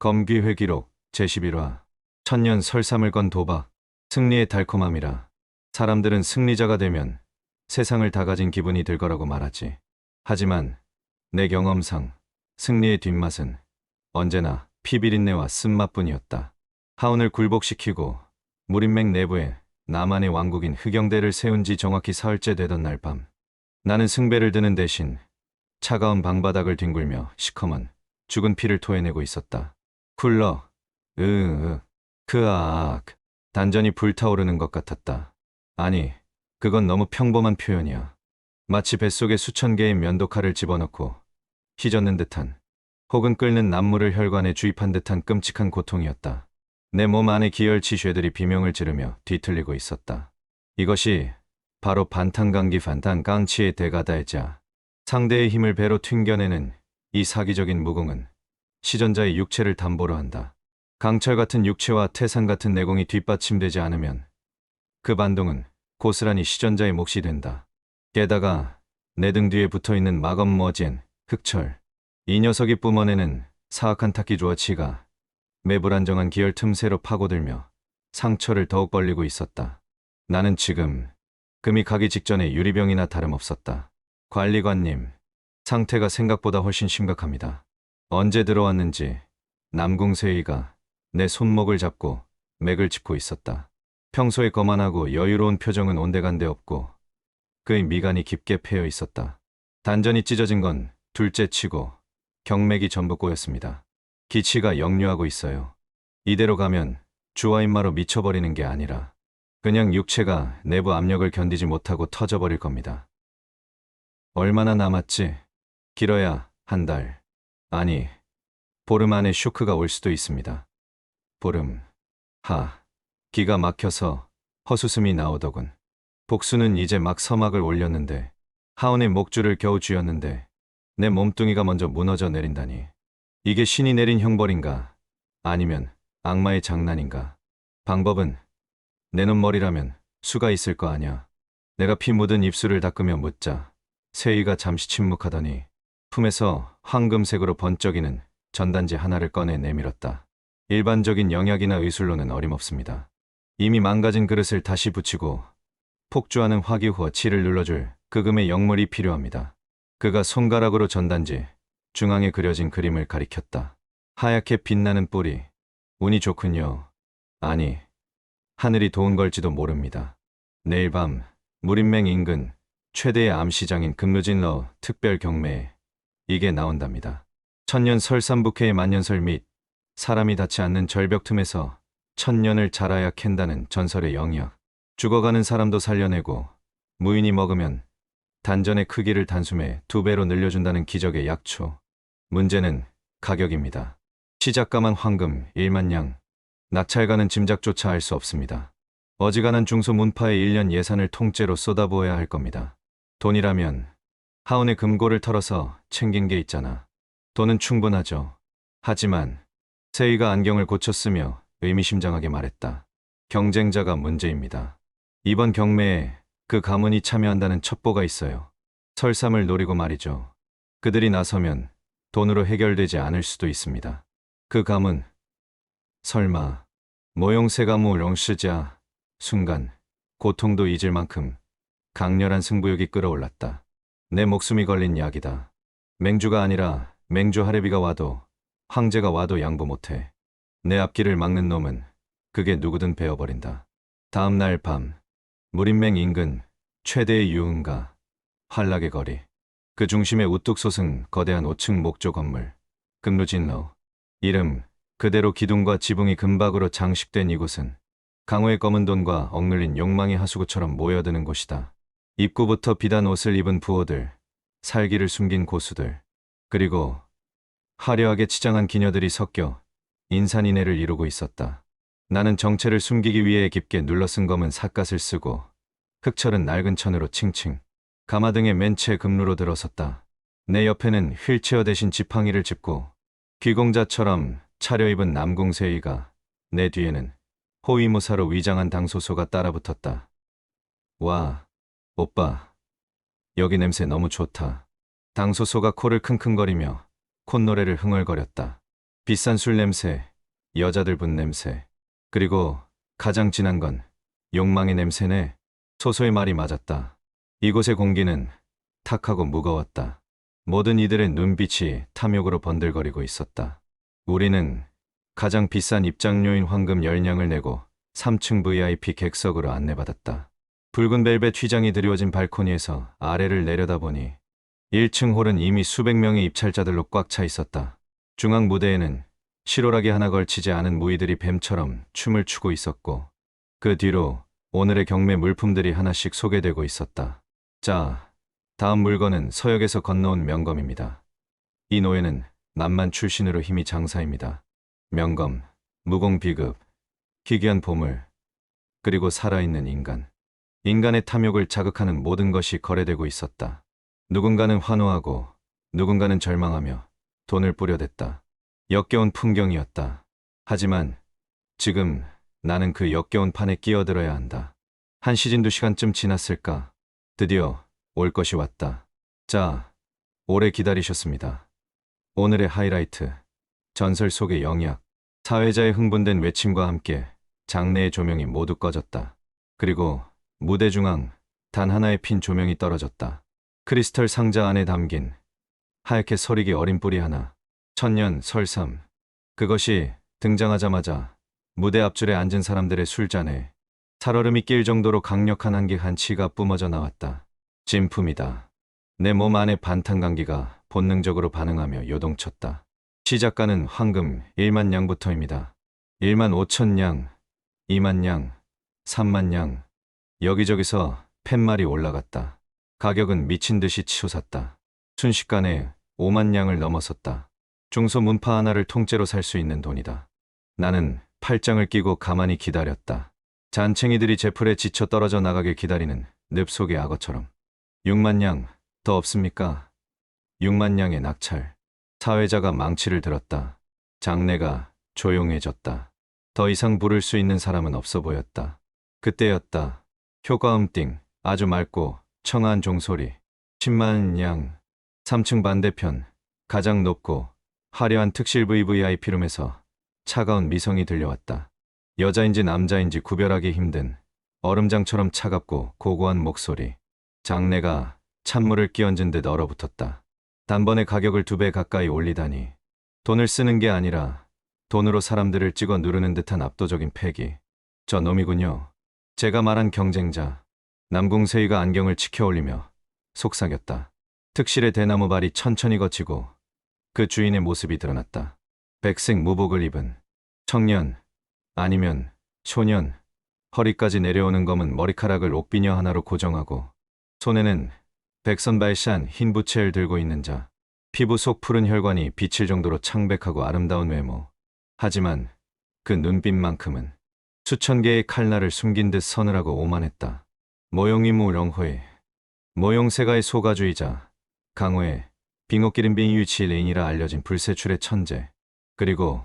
검귀회 기록 제11화 천년 설삼을 건 도박 승리의 달콤함이라 사람들은 승리자가 되면 세상을 다 가진 기분이 들 거라고 말하지. 하지만 내 경험상 승리의 뒷맛은 언제나 피비린내와 쓴맛뿐이었다. 하운을 굴복시키고 무린맥 내부에 나만의 왕국인 흑영대를 세운 지 정확히 사흘째 되던 날 밤 나는 승배를 드는 대신 차가운 방바닥을 뒹굴며 시커먼 죽은 피를 토해내고 있었다. 쿨러, 으으, 크아악, 단전이 불타오르는 것 같았다. 아니, 그건 너무 평범한 표현이야. 마치 뱃속에 수천 개의 면도칼을 집어넣고 휘젓는 듯한, 혹은 끓는 남물을 혈관에 주입한 듯한 끔찍한 고통이었다. 내 몸 안의 기혈치 쉐들이 비명을 지르며 뒤틀리고 있었다. 이것이 바로 반탄강기 반탄 깡치의 대가다이자 상대의 힘을 배로 튕겨내는 이 사기적인 무공은 시전자의 육체를 담보로 한다. 강철 같은 육체와 태산 같은 내공이 뒷받침되지 않으면 그 반동은 고스란히 시전자의 몫이 된다. 게다가 내 등 뒤에 붙어 있는 마검 머지엔 흑철 이 녀석이 뿜어내는 사악한 타키조와 치가 매 불안정한 기혈 틈새로 파고들며 상처를 더욱 벌리고 있었다. 나는 지금 금이 가기 직전에 유리병이나 다름없었다. 관리관님, 상태가 생각보다 훨씬 심각합니다. 언제 들어왔는지 남궁세이가 내 손목을 잡고 맥을 짚고 있었다. 평소에 거만하고 여유로운 표정은 온데간데 없고 그의 미간이 깊게 패여 있었다. 단전이 찢어진 건 둘째 치고 경맥이 전부 꼬였습니다. 기치가 역류하고 있어요. 이대로 가면 주화인마로 미쳐버리는 게 아니라 그냥 육체가 내부 압력을 견디지 못하고 터져버릴 겁니다. 얼마나 남았지? 길어야 한 달. 아니, 보름 안에 쇼크가 올 수도 있습니다. 보름. 하. 기가 막혀서 허수음이 나오더군. 복수는 이제 막 서막을 올렸는데 하온의 목줄을 겨우 쥐었는데 내 몸뚱이가 먼저 무너져 내린다니. 이게 신이 내린 형벌인가? 아니면 악마의 장난인가? 방법은 내 눈머리라면 수가 있을 거 아냐. 내가 피 묻은 입술을 닦으며 묻자 세이가 잠시 침묵하더니 품에서 황금색으로 번쩍이는 전단지 하나를 꺼내 내밀었다. 일반적인 영약이나 의술로는 어림없습니다. 이미 망가진 그릇을 다시 붙이고 폭주하는 화기후와 치를 눌러줄 그금의 영물이 필요합니다. 그가 손가락으로 전단지 중앙에 그려진 그림을 가리켰다. 하얗게 빛나는 뿔이 운이 좋군요. 아니, 하늘이 도운 걸지도 모릅니다. 내일 밤 무린맹 인근 최대의 암시장인 금루진러 특별 경매에 이게 나온답니다. 천년 설삼북해의 만년설 및 사람이 닿지 않는 절벽 틈에서 천년을 자라야 캔다는 전설의 영역. 죽어가는 사람도 살려내고 무인이 먹으면 단전의 크기를 단숨에 두 배로 늘려준다는 기적의 약초. 문제는 가격입니다. 시작가만 황금 1만 양. 낙찰가는 짐작조차 알 수 없습니다. 어지간한 중소 문파의 1년 예산을 통째로 쏟아부어야 할 겁니다. 돈이라면 하운의 금고를 털어서 챙긴 게 있잖아. 돈은 충분하죠. 하지만 세이가 안경을 고쳤으며 의미심장하게 말했다. 경쟁자가 문제입니다. 이번 경매에 그 가문이 참여한다는 첩보가 있어요. 설삼을 노리고 말이죠. 그들이 나서면 돈으로 해결되지 않을 수도 있습니다. 그 가문 설마 모용세가무 렁시자 순간 고통도 잊을 만큼 강렬한 승부욕이 끌어올랐다. 내 목숨이 걸린 약이다. 맹주가 아니라 맹주 하레비가 와도 황제가 와도 양보 못해. 내 앞길을 막는 놈은 그게 누구든 베어버린다. 다음 날 밤 무린맹 인근 최대의 유흥가 환락의 거리 그 중심에 우뚝 솟은 거대한 5층 목조 건물 금루진로 이름 그대로 기둥과 지붕이 금박으로 장식된 이곳은 강호의 검은 돈과 억눌린 욕망의 하수구처럼 모여드는 곳이다. 입구부터 비단 옷을 입은 부호들, 살기를 숨긴 고수들, 그리고 화려하게 치장한 기녀들이 섞여 인산인해를 이루고 있었다. 나는 정체를 숨기기 위해 깊게 눌러쓴 검은 삿갓을 쓰고 흑철은 낡은 천으로 칭칭 가마등에 맨채 금루로 들어섰다. 내 옆에는 휠체어 대신 지팡이를 짚고 귀공자처럼 차려입은 남궁세이가 내 뒤에는 호위무사로 위장한 당소소가 따라붙었다. 와, 오빠. 여기 냄새 너무 좋다. 당소소가 코를 킁킁거리며 콧노래를 흥얼거렸다. 비싼 술 냄새, 여자들 분 냄새, 그리고 가장 진한 건 욕망의 냄새네. 소소의 말이 맞았다. 이곳의 공기는 탁하고 무거웠다. 모든 이들의 눈빛이 탐욕으로 번들거리고 있었다. 우리는 가장 비싼 입장료인 황금 10냥을 내고 3층 VIP 객석으로 안내받았다. 붉은 벨벳 휘장이 드리워진 발코니에서 아래를 내려다보니 1층 홀은 이미 수백 명의 입찰자들로 꽉 차 있었다. 중앙 무대에는 실오라기 하나 걸치지 않은 무희들이 뱀처럼 춤을 추고 있었고 그 뒤로 오늘의 경매 물품들이 하나씩 소개되고 있었다. 자, 다음 물건은 서역에서 건너온 명검입니다. 이 노예는 남만 출신으로 힘이 장사입니다. 명검, 무공 비급, 희귀한 보물, 그리고 살아있는 인간. 인간의 탐욕을 자극하는 모든 것이 거래되고 있었다. 누군가는 환호하고 누군가는 절망하며 돈을 뿌려댔다. 역겨운 풍경이었다. 하지만 지금 나는 그 역겨운 판에 끼어들어야 한다. 한 시즌 두 시간쯤 지났을까? 드디어 올 것이 왔다. 자, 오래 기다리셨습니다. 오늘의 하이라이트. 전설 속의 영약. 사회자의 흥분된 외침과 함께 장내의 조명이 모두 꺼졌다. 그리고 무대 중앙 단 하나의 핀 조명이 떨어졌다. 크리스털 상자 안에 담긴 하얗게 서리기 어린 뿌리 하나. 천년 설삼. 그것이 등장하자마자 무대 앞줄에 앉은 사람들의 술잔에 살얼음이 낄 정도로 강력한 한기 한 치가 뿜어져 나왔다. 진품이다. 내 몸 안의 반탄강기가 본능적으로 반응하며 요동쳤다. 시작가는 황금 1만 냥부터입니다. 1만 5천 냥, 2만 냥, 3만 냥. 여기저기서 팻말이 올라갔다. 가격은 미친 듯이 치솟았다. 순식간에 5만 냥을 넘어섰다. 중소 문파 하나를 통째로 살 수 있는 돈이다. 나는 팔짱을 끼고 가만히 기다렸다. 잔챙이들이 제풀에 지쳐 떨어져 나가길 기다리는 늪 속의 악어처럼. 6만 냥, 더 없습니까? 6만 냥의 낙찰. 사회자가 망치를 들었다. 장내가 조용해졌다. 더 이상 부를 수 있는 사람은 없어 보였다. 그때였다. 효과음 띵, 아주 맑고 청아한 종소리. 10만 양. 3층 반대편, 가장 높고 화려한 특실 VVIP룸에서 차가운 미성이 들려왔다. 여자인지 남자인지 구별하기 힘든 얼음장처럼 차갑고 고고한 목소리. 장내가 찬물을 끼얹은 듯 얼어붙었다. 단번에 가격을 두 배 가까이 올리다니. 돈을 쓰는 게 아니라 돈으로 사람들을 찍어 누르는 듯한 압도적인 패기. 저 놈이군요. 제가 말한 경쟁자. 남궁세이가 안경을 치켜올리며 속삭였다. 특실의 대나무 발이 천천히 거치고 그 주인의 모습이 드러났다. 백색 무복을 입은 청년, 아니면 소년, 허리까지 내려오는 검은 머리카락을 옥비녀 하나로 고정하고 손에는 백선발시한 흰 부채를 들고 있는 자. 피부 속 푸른 혈관이 비칠 정도로 창백하고 아름다운 외모. 하지만 그 눈빛만큼은 수천 개의 칼날을 숨긴 듯 서늘하고 오만했다. 모용이 무 령호의 모용세가의 소가주의자 강호의 빙옥기름빙 유치레인이라 알려진 불세출의 천재 그리고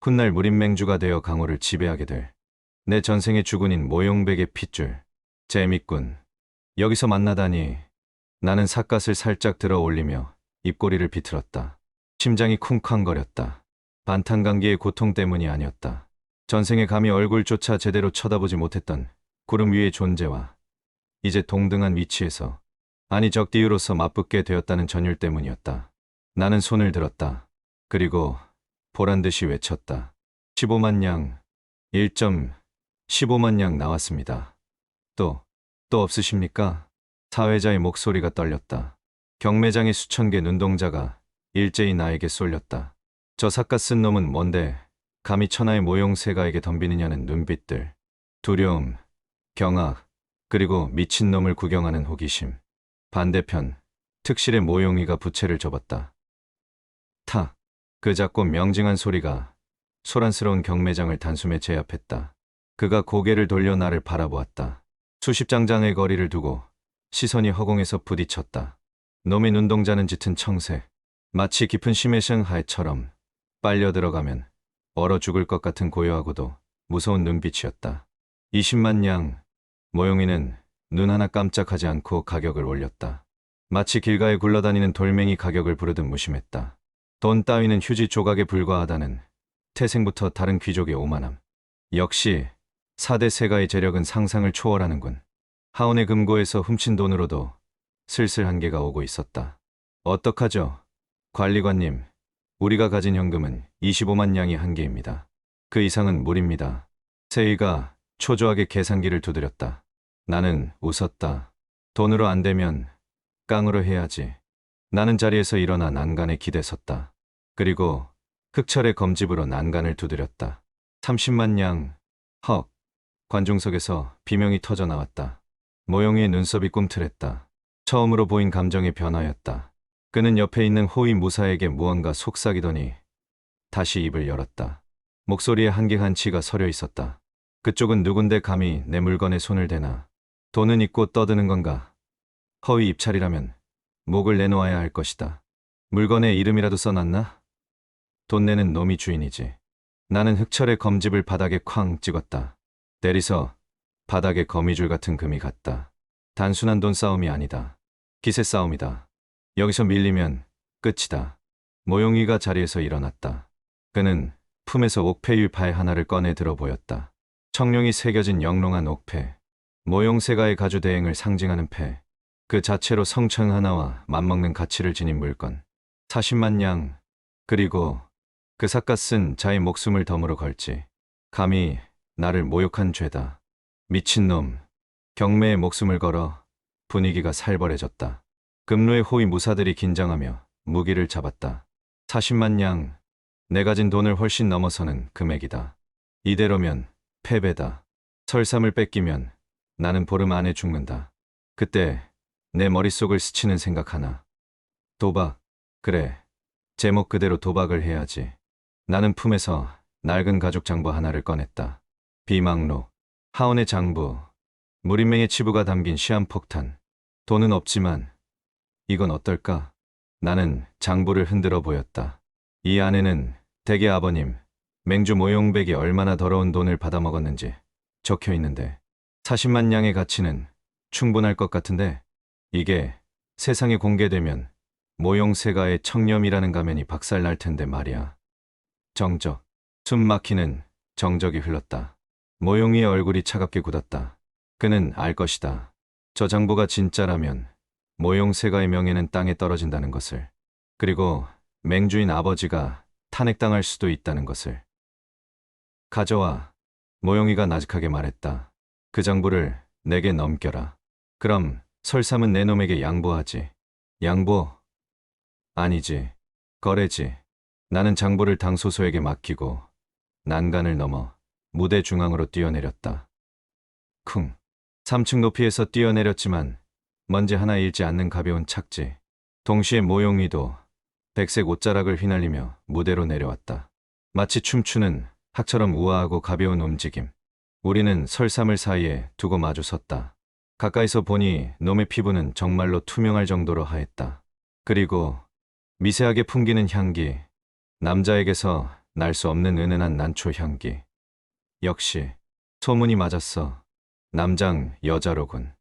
훗날 무림맹주가 되어 강호를 지배하게 될 내 전생의 주군인 모용백의 핏줄. 재밌군. 여기서 만나다니 나는 삿갓을 살짝 들어 올리며 입꼬리를 비틀었다. 심장이 쿵쾅거렸다. 반탄강기의 고통 때문이 아니었다 전생에 감히 얼굴조차 제대로 쳐다보지 못했던 구름 위의 존재와 이제 동등한 위치에서 아니 적디유로서 맞붙게 되었다는 전율 때문이었다. 나는 손을 들었다. 그리고 보란 듯이 외쳤다. 15만 냥, 1.15만 냥 나왔습니다. 또, 또 없으십니까? 사회자의 목소리가 떨렸다. 경매장의 수천 개 눈동자가 일제히 나에게 쏠렸다. 저 삿갓 쓴 놈은 뭔데 감히 천하의 모용세가에게 덤비느냐는 눈빛들. 두려움, 경악, 그리고 미친놈을 구경하는 호기심. 반대편, 특실의 모용이가 부채를 접었다. 탁, 그 작고 명징한 소리가 소란스러운 경매장을 단숨에 제압했다. 그가 고개를 돌려 나를 바라보았다. 수십 장장의 거리를 두고 시선이 허공에서 부딪혔다. 놈의 눈동자는 짙은 청색, 마치 깊은 심해생하에처럼 빨려 들어가면 얼어 죽을 것 같은 고요하고도 무서운 눈빛이었다. 20만 양, 모용이는 눈 하나 깜짝하지 않고 가격을 올렸다. 마치 길가에 굴러다니는 돌멩이 가격을 부르듯 무심했다. 돈 따위는 휴지 조각에 불과하다는 태생부터 다른 귀족의 오만함. 역시 사대 세가의 재력은 상상을 초월하는군. 하온의 금고에서 훔친 돈으로도 슬슬 한계가 오고 있었다. 어떡하죠? 관리관님, 우리가 가진 현금은 25만 양이 한계입니다. 그 이상은 무리입니다. 세이가 초조하게 계산기를 두드렸다. 나는 웃었다. 돈으로 안 되면 깡으로 해야지. 나는 자리에서 일어나 난간에 기대 섰다. 그리고 흑철의 검집으로 난간을 두드렸다. 30만 양. 헉. 관중석에서 비명이 터져 나왔다. 모영이의 눈썹이 꿈틀했다. 처음으로 보인 감정의 변화였다. 그는 옆에 있는 호위 무사에게 무언가 속삭이더니 다시 입을 열었다. 목소리에 한기한 치가 서려 있었다. 그쪽은 누군데 감히 내 물건에 손을 대나. 돈은 있고 떠드는 건가? 허위 입찰이라면 목을 내놓아야 할 것이다. 물건에 이름이라도 써놨나? 돈 내는 놈이 주인이지. 나는 흑철의 검집을 바닥에 쾅 찍었다. 때리서 바닥에 거미줄 같은 금이 갔다. 단순한 돈 싸움이 아니다. 기세 싸움이다. 여기서 밀리면 끝이다. 모용이가 자리에서 일어났다. 그는 품에서 발 하나를 꺼내 들어 보였다. 청룡이 새겨진 영롱한 옥패. 모용세가의 가주 대행을 상징하는 패. 그 자체로 성청 하나와 맞먹는 가치를 지닌 물건. 40만 양. 그리고 그 삿갓 쓴 자의 목숨을 덤으로 걸지. 감히 나를 모욕한 죄다. 미친놈. 경매에 목숨을 걸어 분위기가 살벌해졌다. 금루의 호위 무사들이 긴장하며 무기를 잡았다. 40만 양. 내 가진 돈을 훨씬 넘어서는 금액이다. 이대로면 패배다. 설삼을 뺏기면 나는 보름 안에 죽는다. 그때 내 머릿속을 스치는 생각 하나. 도박. 그래. 제목 그대로 도박을 해야지. 나는 품에서 낡은 가죽 장부 하나를 꺼냈다. 비망로. 하원의 장부. 무림맹의 치부가 담긴 시한폭탄. 돈은 없지만 이건 어떨까? 나는 장부를 흔들어 보였다. 이 안에는 대개 아버님, 맹주 모용백이 얼마나 더러운 돈을 받아먹었는지 적혀 있는데 40만 양의 가치는 충분할 것 같은데 이게 세상에 공개되면 모용세가의 청렴이라는 가면이 박살날 텐데 말이야. 정적, 숨 막히는 정적이 흘렀다. 모용이의 얼굴이 차갑게 굳었다. 그는 알 것이다. 저 장부가 진짜라면 모용세가의 명예는 땅에 떨어진다는 것을. 그리고 맹주인 아버지가 탄핵당할 수도 있다는 것을. 가져와. 모용이가 나직하게 말했다. 그 장부를 내게 넘겨라. 그럼 설삼은 내 놈에게 양보하지. 양보? 아니지. 거래지. 나는 장부를 당소소에게 맡기고 난간을 넘어 무대 중앙으로 뛰어내렸다. 쿵. 3층 높이에서 뛰어내렸지만 먼지 하나 잃지 않는 가벼운 착지. 동시에 모용이도 백색 옷자락을 휘날리며 무대로 내려왔다. 마치 춤추는 학처럼 우아하고 가벼운 움직임. 우리는 설삼을 사이에 두고 마주 섰다. 가까이서 보니 놈의 피부는 정말로 투명할 정도로 하했다. 그리고 미세하게 풍기는 향기. 남자에게서 날 수 없는 은은한 난초 향기. 역시 소문이 맞았어. 남장 여자로군.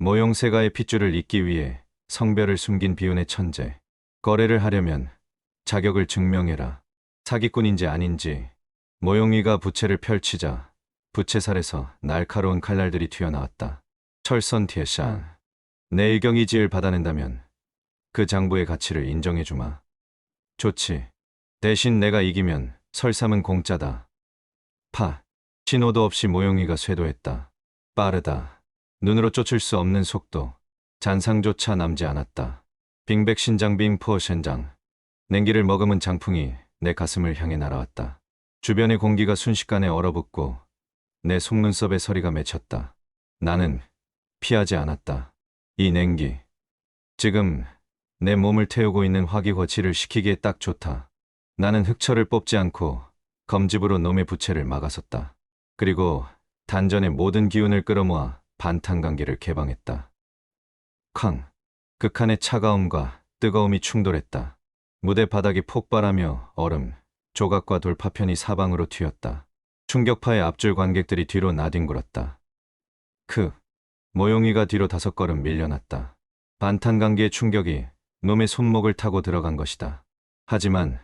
모용세가의 핏줄을 잇기 위해 성별을 숨긴 비운의 천재. 거래를 하려면 자격을 증명해라. 사기꾼인지 아닌지. 모용이가 부채를 펼치자 부채살에서 날카로운 칼날들이 튀어나왔다. 철선 티에샹. 내 의경이 지을 받아낸다면 그 장부의 가치를 인정해주마. 좋지. 대신 내가 이기면 설삼은 공짜다. 파. 신호도 없이 모용이가 쇄도했다. 빠르다. 눈으로 쫓을 수 없는 속도. 잔상조차 남지 않았다. 빙백 신장 빙 포션장. 냉기를 머금은 장풍이 내 가슴을 향해 날아왔다. 주변의 공기가 순식간에 얼어붙고 내 속눈썹에 서리가 맺혔다. 나는 피하지 않았다. 이 냉기. 지금 내 몸을 태우고 있는 화기거치를 식히기에 딱 좋다. 나는 흑철을 뽑지 않고 검집으로 놈의 부채를 막아섰다. 그리고 단전의 모든 기운을 끌어모아 반탄관계를 개방했다. 쾅! 극한의 차가움과 뜨거움이 충돌했다. 무대 바닥이 폭발하며 얼음, 조각과 돌파편이 사방으로 튀었다. 충격파의 앞줄 관객들이 뒤로 나뒹굴었다. 크! 모용이가 뒤로 다섯 걸음 밀려났다. 반탄관계의 충격이 놈의 손목을 타고 들어간 것이다. 하지만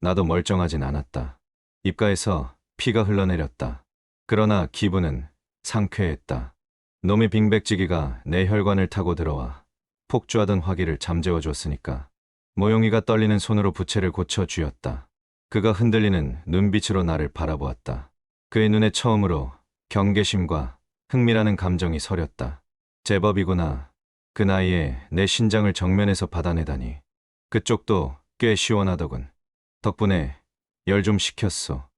나도 멀쩡하진 않았다. 입가에서 피가 흘러내렸다. 그러나 기분은 상쾌했다. 놈의 빙백지기가 내 혈관을 타고 들어와 폭주하던 화기를 잠재워 줬으니까. 모용이가 떨리는 손으로 부채를 고쳐 쥐었다. 그가 흔들리는 눈빛으로 나를 바라보았다. 그의 눈에 처음으로 경계심과 흥미라는 감정이 서렸다. 제법이구나. 그 나이에 내 신장을 정면에서 받아내다니. 그쪽도 꽤 시원하더군. 덕분에 열 좀 식혔어.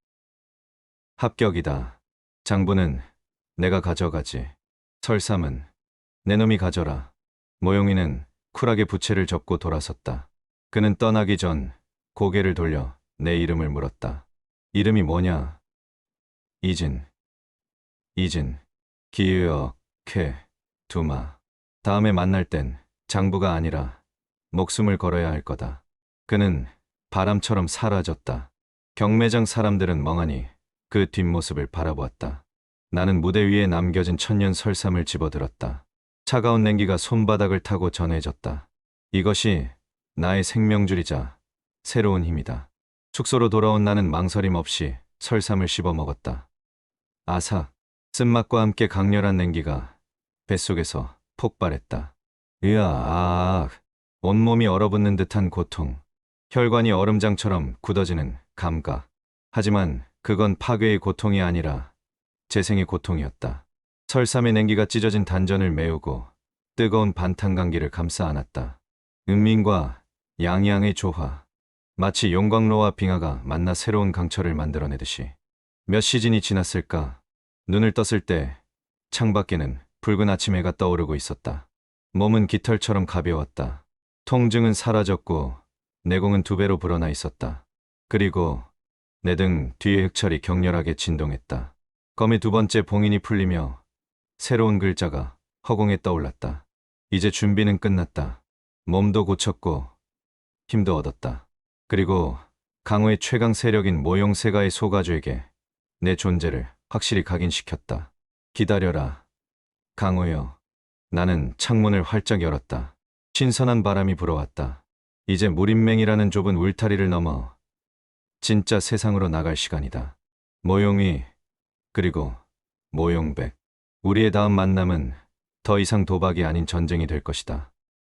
합격이다. 장부는 내가 가져가지. 설삼은 내 놈이 가져라. 모용이는 쿨하게 부채를 접고 돌아섰다. 그는 떠나기 전 고개를 돌려 내 이름을 물었다. 이름이 뭐냐? 이진. 이진. 기유역, 쾌, 두마. 다음에 만날 땐 장부가 아니라 목숨을 걸어야 할 거다. 그는 바람처럼 사라졌다. 경매장 사람들은 멍하니 그 뒷모습을 바라보았다. 나는 무대 위에 남겨진 천년 설삼을 집어들었다. 차가운 냉기가 손바닥을 타고 전해졌다. 이것이 나의 생명줄이자 새로운 힘이다. 숙소로 돌아온 나는 망설임 없이 설삼을 씹어 먹었다. 아삭, 쓴맛과 함께 강렬한 냉기가 뱃속에서 폭발했다. 으아, 온몸이 얼어붙는 듯한 고통. 혈관이 얼음장처럼 굳어지는 감각. 하지만 그건 파괴의 고통이 아니라 재생의 고통이었다. 설삼의 냉기가 찢어진 단전을 메우고 뜨거운 반탄 강기를 감싸 안았다. 은민과 양양의 조화. 마치 용광로와 빙하가 만나 새로운 강철을 만들어내듯이. 몇 시즌이 지났을까? 눈을 떴을 때 창밖에는 붉은 아침 해가 떠오르고 있었다. 몸은 깃털처럼 가벼웠다. 통증은 사라졌고 내공은 두 배로 불어나 있었다. 그리고 내 등 뒤의 흑철이 격렬하게 진동했다. 검의 두 번째 봉인이 풀리며 새로운 글자가 허공에 떠올랐다. 이제 준비는 끝났다. 몸도 고쳤고 힘도 얻었다. 그리고 강호의 최강 세력인 모용세가의 소가주에게 내 존재를 확실히 각인시켰다. 기다려라. 강호여. 나는 창문을 활짝 열었다. 신선한 바람이 불어왔다. 이제 무인맹이라는 좁은 울타리를 넘어 진짜 세상으로 나갈 시간이다. 모용이 그리고 모용백. 우리의 다음 만남은 더 이상 도박이 아닌 전쟁이 될 것이다.